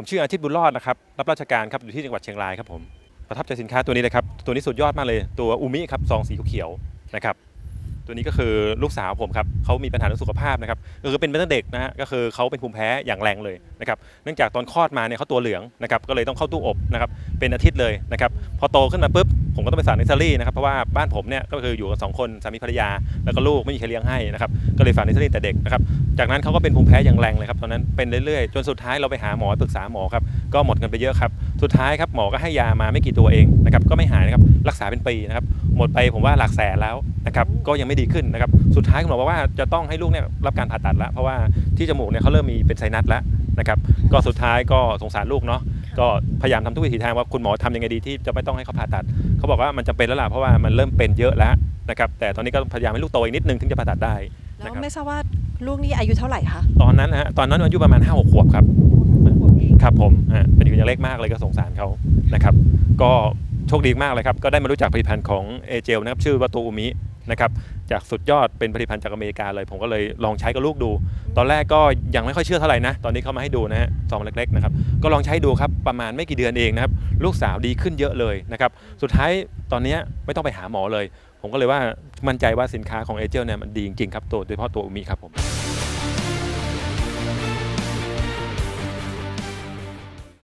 ผมชื่ออาทิตย์บุญรอดนะครับ รับราชการครับอยู่ที่จังหวัดเชียงรายครับผม ประทับใจสินค้าตัวนี้เลยครับ ตัวนี้สุดยอดมากเลย ตัวอูมิครับ ซองสีเขียวนะครับ ตัวนี้ก็คือลูกสาวผมครับเขามีปัญหาเรื่องสุขภาพนะครับก็คือเป็นมาตั้งเด็กนะฮะก็คือเขาเป็นภูมิแพ้อย่างแรงเลยนะครับเนื่องจากตอนคลอดมาเนี่ยเขาตัวเหลืองนะครับก็เลยต้องเข้าตู้อบนะครับเป็นอาทิตย์เลยนะครับพอโตขึ้นมาปุ๊บผมก็ต้องไปสานเนสซอรี่นะครับเพราะว่าบ้านผมเนี่ยก็คืออยู่กันสองคนสามีภรรยา แล้วก็ลูกไม่มีใครเลี้ยงให้นะครับก็เลยฝากเนสซอรี่แต่เด็กนะครับจากนั้นเขาก็เป็นภูมิแพ้อย่างแรงเลยครับตอนนั้นเป็นเรื่อยๆ จนสุดท้ายเราไปหาหมอปรึกษาหมอครับก็หมดเงินไปเยอะครับสุดท้ายครับหมอก็ให้ยามาไม่กี่ตัวเองนะครับก็ไม่หายนะครับรักษาเป็นปีนะครับ หมดไปผมว่าหลักแสนแล้วนะครับก็ยังไม่ดีขึ้นนะครับสุดท้ายคุณหมอบอกว่าจะต้องให้ลูกเนี่ยรับการผ่าตัดแล้ว เพราะว่าที่จมูกเนี่ยเขาเริ่มมีเป็นไซนัสแล้วนะครับก็สุดท้ายก็สงสารลูกเนาะก็พยายามทำทุกวิถีทางว่าคุณหมอทำยังไงดีที่จะไม่ต้องให้เขาผ่าตัด เขาบอกว่ามันจำเป็นแล้วล่ะเพราะว่ามันเริ่มเป็นเยอะแล้วนะครับแต่ตอนนี้ก็พยายามให้ลูกโตอีกนิดนึงถึงจะผ่าตัดได้แล้วนะครับไม่ทราบว่าลูกนี่อายุเท่าไหร่คะตอนนั้นนะฮะตอนนั้นอายุประมาณ5้าหกขวบครับขวบเองครับผมฮะเป็นอยู่ยังเล็กมากเลยก็สงสารเขานะครับ ก็ โชคดีมากเลยครับ ก็ได้มารู้จักผลิตภัณฑ์ของเอเจลนะครับชื่อว่าตัวอูมินะครับจากสุดยอดเป็นผลิตภัณฑ์จากอเมริกาเลย ผมก็เลยลองใช้กับลูกดู ตอนแรกก็ยังไม่ค่อยเชื่อเท่าไหร่นะ ตอนนี้เขามาให้ดูนะฮะซองเล็กๆนะครับก็ลองใช้ดูครับประมาณไม่กี่เดือนเองนะครับลูกสาวดีขึ้นเยอะเลยนะครับสุดท้ายตอนนี้ไม่ต้องไปหาหมอเลย ผมก็เลยว่ามั่นใจว่าสินค้าของเอเจลเนี่ยมันดีจริงๆครับตัวโดยเฉพาะตัวอูมิครับผม